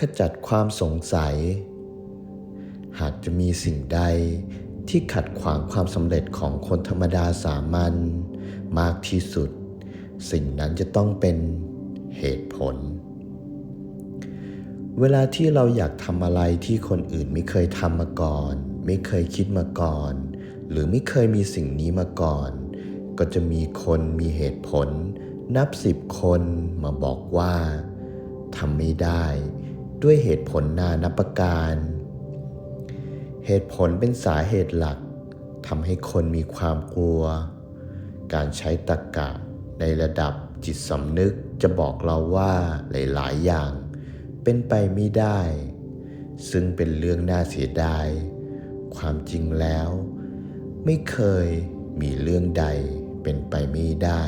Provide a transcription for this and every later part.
ขจัดความสงสัย หากจะมีสิ่งใดที่ขัดขวางความสำเร็จของคนธรรมดาสามัญมากที่สุด สิ่งนั้นจะต้องเป็นเหตุผล เวลาที่เราอยากทำอะไรที่คนอื่นไม่เคยทำมาก่อน ไม่เคยคิดมาก่อน หรือไม่เคยมีสิ่งนี้มาก่อน ก็จะมีคนมีเหตุผล นับสิบคนมาบอกว่าทำไม่ได้ ด้วยเหตุผลนานับประการ เหตุผลเป็นสาเหตุหลักทำให้คนมีความกลัว การใช้ตรรกกะในระดับจิตสำนึกจะบอกเราว่าหลาย ๆ อย่าง เป็นไปไม่ได้ ซึ่งเป็นเรื่องน่าเสียดาย ความจริงแล้ว ไม่เคยมีเรื่องใดเป็นไปไม่ได้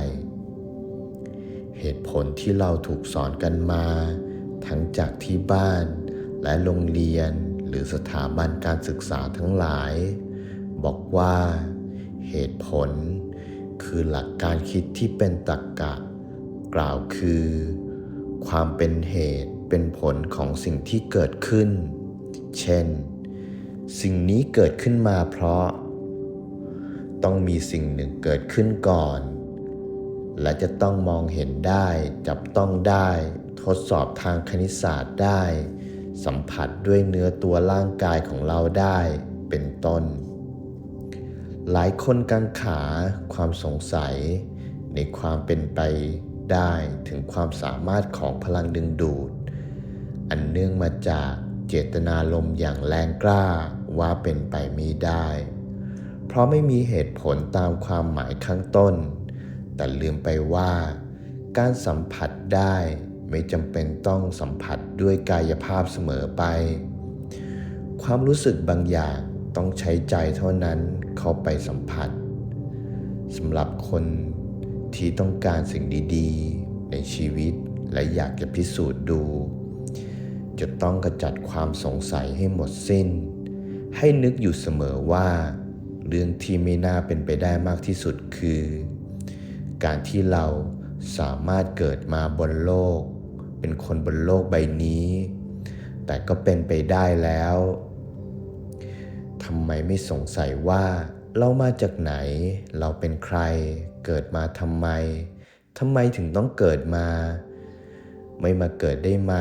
เหตุผลที่เราถูกสอนกันมา ทั้งจากที่บ้าน และโรงเรียนหรือสถาบันการศึกษาทั้งหลาย บอกว่า เหตุผล คือหลักการคิดที่เป็นตรรกกะ กล่าวคือ ความเป็นเหตุเป็นผลของสิ่งที่เกิดขึ้น เช่น สิ่งนี้เกิดขึ้นมาเพราะ ต้องมีสิ่งหนึ่งเกิดขึ้นก่อน และจะต้องมองเห็นได้ จับต้องได้ ทดสอบทางคณิตศาสตร์ได้ สัมผัสด้วยเนื้อตัวร่างกายของเราได้เป็นต้น หลายคนกังขาความสงสัย ในความเป็นไปได้ถึงความสามารถของพลังดึงดูด อันเนื่องมาจากเจตนารมอย่างแรงกล้าว่าเป็นไปไม่ได้ เพราะไม่มีเหตุผลตามความหมายข้างต้น แต่ลืมไปว่าการสัมผัสได้ ไม่จำเป็นต้องสัมผัสด้วยกายภาพเสมอไป ความรู้สึกบางอย่างต้องใช้ใจเท่านั้นเข้าไปสัมผัสสำหรับคนที่ต้องการสิ่งดีๆ ในชีวิตและอยากจะพิสูจน์ดู จะต้องกระจัดความสงสัยให้หมดสิ้น ให้นึกอยู่เสมอว่า เรื่องที่ไม่น่าเป็นไปได้มากที่สุดคือ การที่เราสามารถเกิดมาบนโลก เป็นคนบนโลกใบนี้ แต่ก็เป็นไปได้แล้วทำไมไม่สงสัยว่า เรามาจากไหน เราเป็นใคร เกิดมาทำไมทำไมถึงต้องเกิดมา ไม่มาเกิดได้ไหม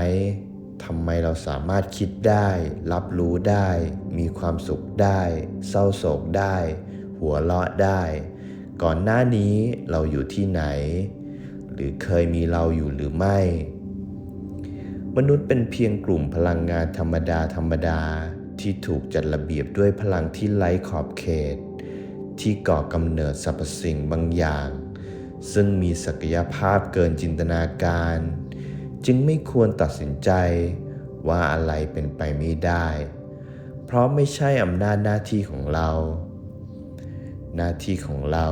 ทำไมเราสามารถคิดได้ รับรู้ได้ มีความสุขได้ เศร้าโศกได้ หัวเราะได้ ก่อนหน้านี้เราอยู่ที่ไหน หรือเคยมีเราอยู่หรือไม่ มนุษย์เป็นเพียงกลุ่มพลังงานธรรมดาธรรมดา ที่ถูกจัดระเบียบด้วยพลังที่ไร้ขอบเขต ที่ก่อกำเนิดสรรพสิ่งบางอย่าง ซึ่งมีศักยภาพเกินจินตนาการ จึงไม่ควรตัดสินใจว่าอะไรเป็นไปไม่ได้ เพราะไม่ใช่อำนาจหน้าที่ของเรา หน้าที่ของเรา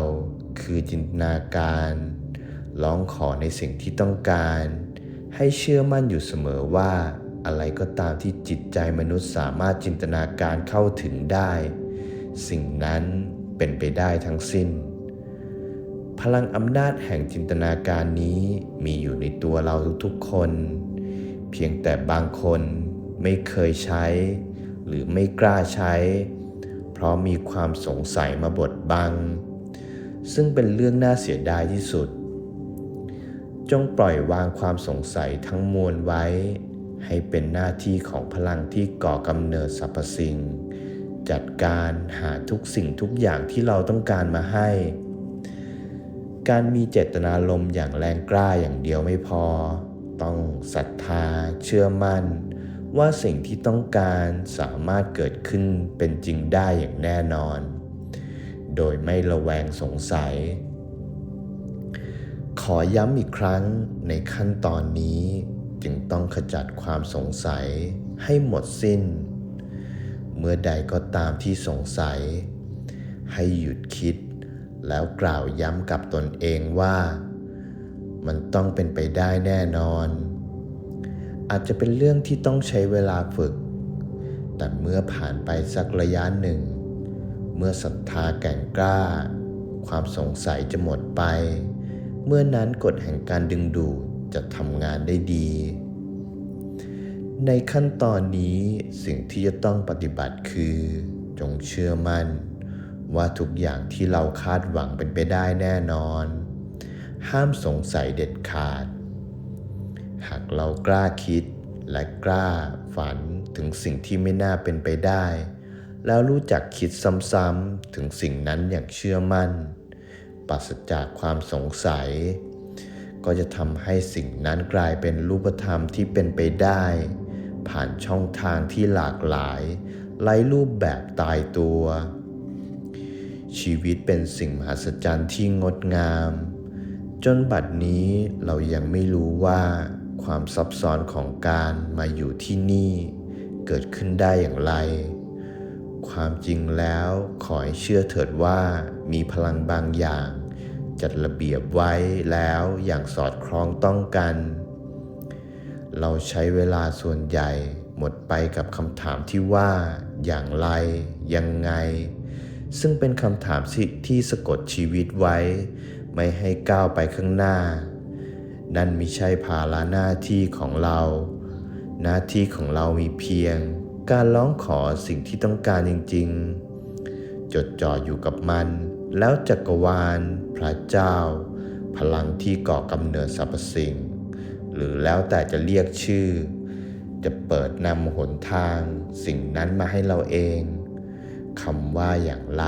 คือจินตนาการ ร้องขอในสิ่งที่ต้องการ ให้เชื่อมั่นอยู่เสมอว่า อะไรก็ตามที่จิตใจมนุษย์สามารถจินตนาการเข้าถึงได้ สิ่งนั้นเป็นไปได้ทั้งสิ้น พลังอำนาจแห่งจินตนาการนี้มีอยู่ในตัวเราทุกๆคน เพียงแต่บางคนไม่เคยใช้ หรือไม่กล้าใช้ เพราะมีความสงสัยมาบดบัง ซึ่งเป็นเรื่องน่าเสียดายที่สุด จงปล่อยวางความสงสัยทั้งมวลไว้ ให้เป็นหน้าที่ของพลังที่ก่อกำเนิดสรรพสิ่ง จัดการหาทุกสิ่งทุกอย่างที่เราต้องการมาให้ การมีเจตนารมอย่างแรงกล้าอย่างเดียวไม่พอ ต้องศรัทธา เชื่อมั่น ว่าสิ่งที่ต้องการสามารถเกิดขึ้นเป็นจริงได้อย่างแน่นอน โดยไม่ระแวงสงสัย ขอย้ำอีกครั้งในขั้นตอนนี้จึงต้องขจัดความสงสัยให้หมดสิ้น เมื่อใดก็ตามที่สงสัย ให้หยุดคิด แล้วกล่าวย้ำกับตนเองว่า มันต้องเป็นไปได้แน่นอน อาจจะเป็นเรื่องที่ต้องใช้เวลาฝึก แต่เมื่อผ่านไปสักระยะหนึ่ง เมื่อศรัทธาแก่งกล้า ความสงสัยจะหมดไป เมื่อนั้นกฎแห่งการดึงดูดจะทำงานได้ดี ในขั้นตอนนี้สิ่งที่จะต้องปฏิบัติคือ จงเชื่อมั่น ว่าทุกอย่างที่เราคาดหวังเป็นไปได้แน่นอน ห้ามสงสัยเด็ดขาด หากเรากล้าคิดและกล้าฝันถึงสิ่งที่ไม่น่าเป็นไปได้ แล้วรู้จักคิดซ้ำๆถึงสิ่งนั้นอย่างเชื่อมั่น ปราศจากความสงสัย ก็จะทำให้สิ่งนั้นกลายเป็นรูปธรรมที่เป็นไปได้ ผ่านช่องทางที่หลากหลายไร้รูปแบบตายตัว ชีวิตเป็นสิ่งมหัศจรรย์ที่งดงาม จนบัดนี้เรายังไม่รู้ว่าความซับซ้อนของการมาอยู่ที่นี่ เกิดขึ้นได้อย่างไร ความจริงแล้ว ขอให้เชื่อเถิดว่ามีพลังบางอย่าง จัดระเบียบไว้แล้วอย่างสอดคล้องต้องกัน เราใช้เวลาส่วนใหญ่หมดไปกับคำถามที่ว่าอย่างไร ยังไง ซึ่งเป็นคำถามที่ที่สะกดชีวิตไว้ ไม่ให้ก้าวไปข้างหน้า นั่นไม่ใช่ภาระหน้าที่ของเรา หน้าที่ของเรามีเพียง การร้องขอสิ่งที่ต้องการจริง ๆ จดจ่ออยู่กับมัน แล้วจักรวาล พระเจ้า พลังที่ก่อกำเนิดสรรพสิ่ง หรือแล้วแต่จะเรียกชื่อ จะเปิดนำหนทางสิ่งนั้นมาให้เราเองคำว่าอย่างไร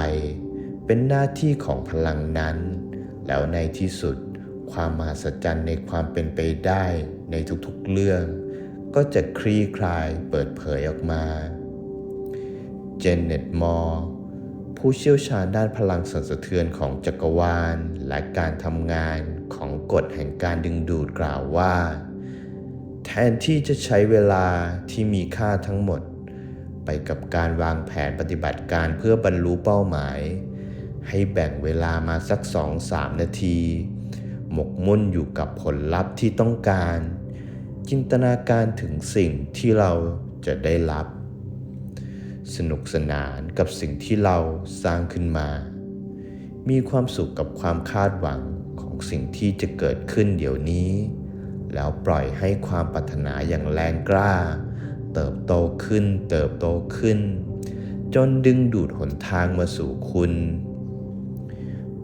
เป็นหน้าที่ของพลังนั้น แล้วในที่สุดความมหัศจรรย์ในความเป็นไปได้ในทุกๆเรื่อง ก็จะคลี่คลายเปิดเผยออกมาเจนเน็ตมอร์ผู้เชี่ยวชาญด้านพลังสั่นสะเทือนของจักรวาล และการทำงานของกฎแห่งการดึงดูดกล่าวว่า แทนที่จะใช้เวลาที่มีค่าทั้งหมด ไปกับการวางแผนปฏิบัติการเพื่อบรรลุเป้าหมาย ให้แบ่งเวลามาสักสองสามนาที หมกมุ่นอยู่กับผลลัพธ์ที่ต้องการ จินตนาการถึงสิ่งที่เราจะได้รับ สนุกสนานกับสิ่งที่เราสร้างขึ้นมา มีความสุขกับความคาดหวังของสิ่งที่จะเกิดขึ้นเดี๋ยวนี้ แล้วปล่อยให้ความปรารถนาอย่างแรงกล้า เติบโตขึ้นเติบโตขึ้น จนดึงดูดหนทางมาสู่คุณ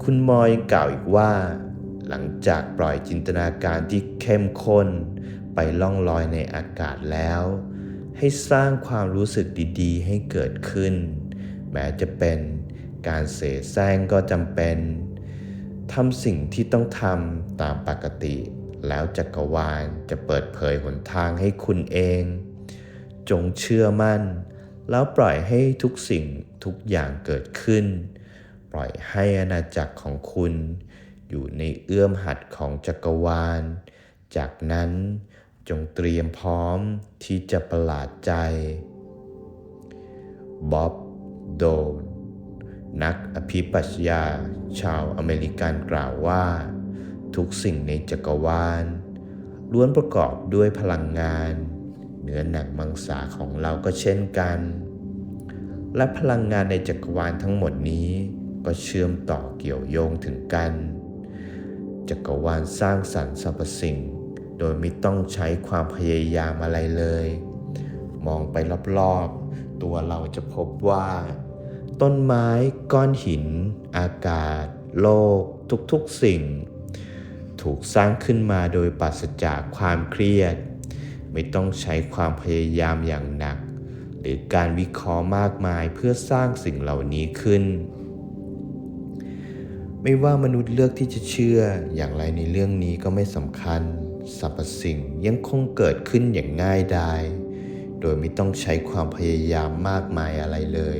คุณมอยกล่าวอีกว่าหลังจากปล่อยจินตนาการที่เข้มข้น ไปล่องลอยในอากาศแล้ว ให้สร้างความรู้สึกดีๆ ให้เกิดขึ้น แม้จะเป็นการเสแสร้งก็จำเป็นทำสิ่งที่ต้องทำตามปกติ แล้วจักรวาลจะเปิดเผยหนทางให้คุณเอง จงเชื่อมั่น แล้วปล่อยให้ทุกสิ่งทุกอย่างเกิดขึ้น ปล่อยให้อาณาจักรของคุณ อยู่ในเอื้อมหัดของจักรวาล จากนั้น จงเตรียมพร้อมที่จะประหลาดใจ บ๊อบ โดน นักอภิปรัชญาชาวอเมริกันกล่าวว่า ทุกสิ่งในจักรวาล ล้วนประกอบด้วยพลังงาน เนื้อหนังมังสาของเราก็เช่นกัน และพลังงานในจักรวาลทั้งหมดนี้ก็เชื่อมต่อเกี่ยวโยงถึงกัน จักรวาลสร้างสรรค์สรรพสิ่ง โดยไม่ต้องใช้ความพยายามอะไรเลย มองไปรอบๆ ตัวเราจะพบว่า ต้นไม้ก้อนหิน อากาศ โลก ทุกๆสิ่ง ถูกสร้างขึ้นมาโดยปราศจากความเครียด ไม่ต้องใช้ความพยายามอย่างหนัก หรือการวิเคราะห์มากมายเพื่อสร้างสิ่งเหล่านี้ขึ้นไม่ว่ามนุษย์เลือกที่จะเชื่ออย่างไรในเรื่องนี้ก็ไม่สำคัญ สรรพสิ่งยังคงเกิดขึ้นอย่างง่ายดายโดยไม่ต้องใช้ความพยายามมากมายอะไรเลย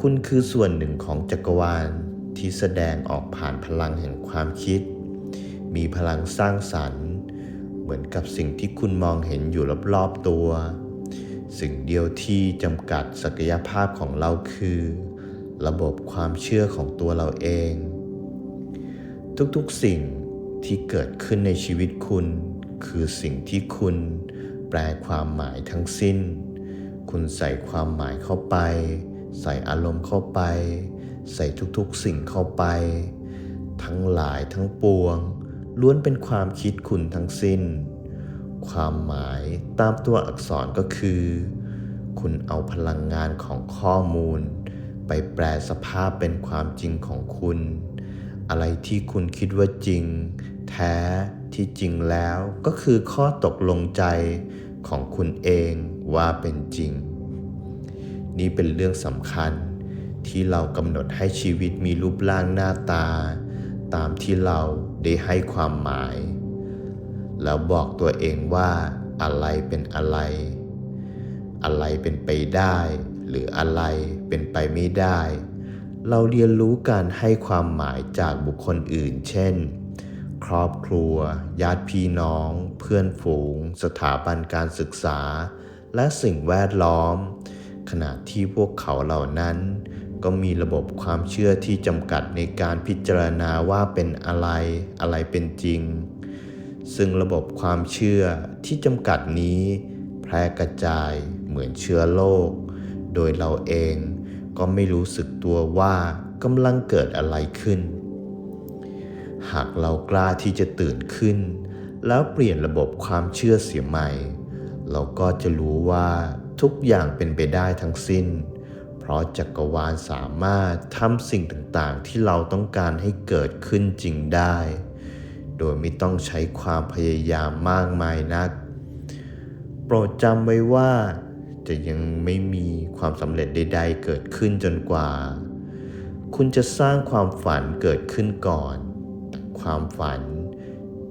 คุณคือส่วนหนึ่งของจักรวาลที่แสดงออกผ่านพลังแห่งความคิด มีพลังสร้างสรรค์ เหมือนกับสิ่งที่คุณมองเห็นอยู่รอบๆตัว สิ่งเดียวที่จำกัดศักยภาพของเราคือ ระบบความเชื่อของตัวเราเอง ทุกๆสิ่ง ที่เกิดขึ้นในชีวิตคุณ คือสิ่งที่คุณแปลความหมายทั้งสิ้น คุณใส่ความหมายเข้าไป ใส่อารมณ์เข้าไป ใส่ทุกๆสิ่งเข้าไป ทั้งหลายทั้งปวง ล้วนเป็นความคิดคุณทั้งสิ้น ความหมายตามตัวอักษรก็คือ คุณเอาพลังงานของข้อมูล ไปแปลสภาพเป็นความจริงของคุณ อะไรที่คุณคิดว่าจริง แท้ที่จริงแล้วก็คือข้อตกลงใจของคุณเองว่าเป็นจริง นี่เป็นเรื่องสำคัญที่เรากำหนดให้ชีวิตมีรูปร่างหน้าตา ตามที่เราได้ให้ความหมาย แล้วบอกตัวเองว่าอะไรเป็นอะไร อะไรเป็นไปได้ หรืออะไรเป็นไปไม่ได้ เราเรียนรู้การให้ความหมายจากบุคคลอื่น เช่น ครอบครัว ญาติพี่น้อง เพื่อนฝูง สถาบันการศึกษา และสิ่งแวดล้อม ขณะที่พวกเขาเหล่านั้น ก็มีระบบความเชื่อที่จำกัดในการพิจารณาว่าเป็นอะไรอะไรเป็นจริง ซึ่งระบบความเชื่อที่จำกัดนี้ แพร่กระจายเหมือนเชื้อโรคโดยเราเองก็ไม่รู้สึกตัวว่ากำลังเกิดอะไรขึ้น หากเรากล้าที่จะตื่นขึ้น แล้วเปลี่ยนระบบความเชื่อเสียใหม่ เราก็จะรู้ว่าทุกอย่างเป็นไปได้ทั้งสิ้น เพราะจักรวาลสามารถทำสิ่งต่างๆ ที่เราต้องการให้เกิดขึ้นจริงได้ โดยไม่ต้องใช้ความพยายามมากมายนัก โปรดจำไว้ว่าจะยังไม่มีความสำเร็จใด ๆ เกิดขึ้นจนกว่า คุณจะสร้างความฝันเกิดขึ้นก่อน ความฝัน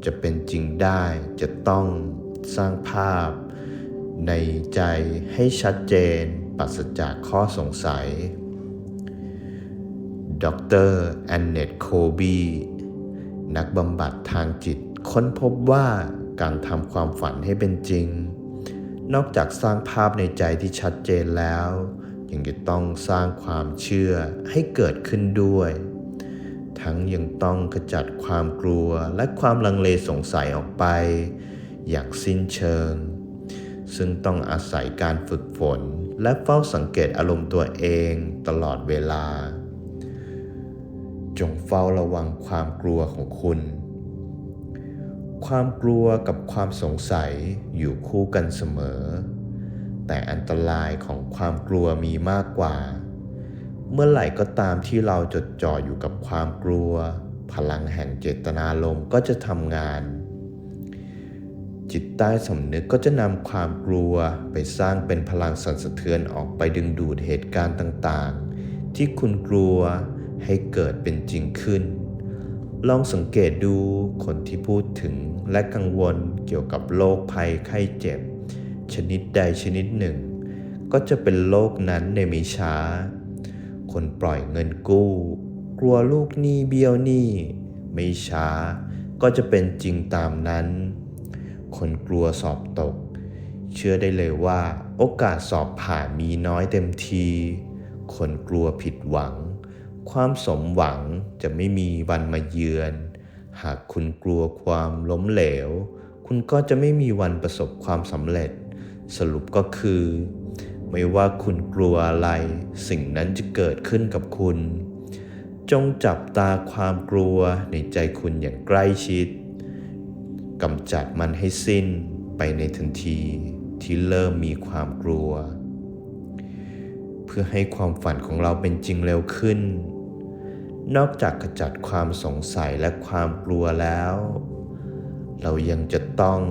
จะเป็นจริงได้จะต้องสร้างภาพ ในใจให้ชัดเจนปราศจากข้อสงสัย ดรแอนเนตโคบี นักบำบัดทางจิตค้นพบว่าการทำความฝันให้เป็นจริง นอกจากสร้างภาพในใจที่ชัดเจนแล้ว ยังจะต้องสร้างความเชื่อให้เกิดขึ้นด้วย ทั้งยังต้องขจัดความกลัวและความลังเลสงสัยออกไป อย่างสิ้นเชิง ซึ่งต้องอาศัยการฝึกฝนและเฝ้าสังเกตอารมณ์ตัวเองตลอดเวลา จงเฝ้าระวังความกลัวของคุณ ความกลัวกับความสงสัยอยู่คู่กันเสมอ แต่อันตรายของความกลัวมีมากกว่า เมื่อไหร่ก็ตามที่เราจดจ่ออยู่กับความกลัว พลังแห่งเจตนารมก็จะทำงาน จิตใต้สำนึกก็จะนำความกลัวไปสร้างเป็นพลังสั่นสะเทือนออกไปดึงดูดเหตุการณ์ต่างๆ ที่คุณกลัวให้เกิดเป็นจริงขึ้น ลองสังเกตดูคนที่พูดถึงและกังวลเกี่ยวกับโรคภัยไข้เจ็บ ชนิดใดชนิดหนึ่ง ก็จะเป็นโรคนั้นในไม่ช้า คนปล่อยเงินกู้ กลัวลูกหนี้เบี้ยวหนี้ไม่ช้าก็จะเป็นจริงตามนั้น คนกลัวสอบตก เชื่อได้เลยว่าโอกาสสอบผ่านมีน้อยเต็มที คนกลัวผิดหวัง ความสมหวังจะไม่มีวันมาเยือน หากคุณกลัวความล้มเหลว คุณก็จะไม่มีวันประสบความสำเร็จ สรุปก็คือ ไม่ว่าคุณกลัวอะไร สิ่งนั้นจะเกิดขึ้นกับคุณ จงจับตาความกลัวในใจคุณอย่างใกล้ชิดกำจัดมันให้สิ้นไปในทันทีที่เริ่มมีความกลัว เพื่อให้ความฝันของเราเป็นจริงเร็วขึ้น นอกจากขจัดความสงสัยและความกลัวแล้ว เรายังจะต้อง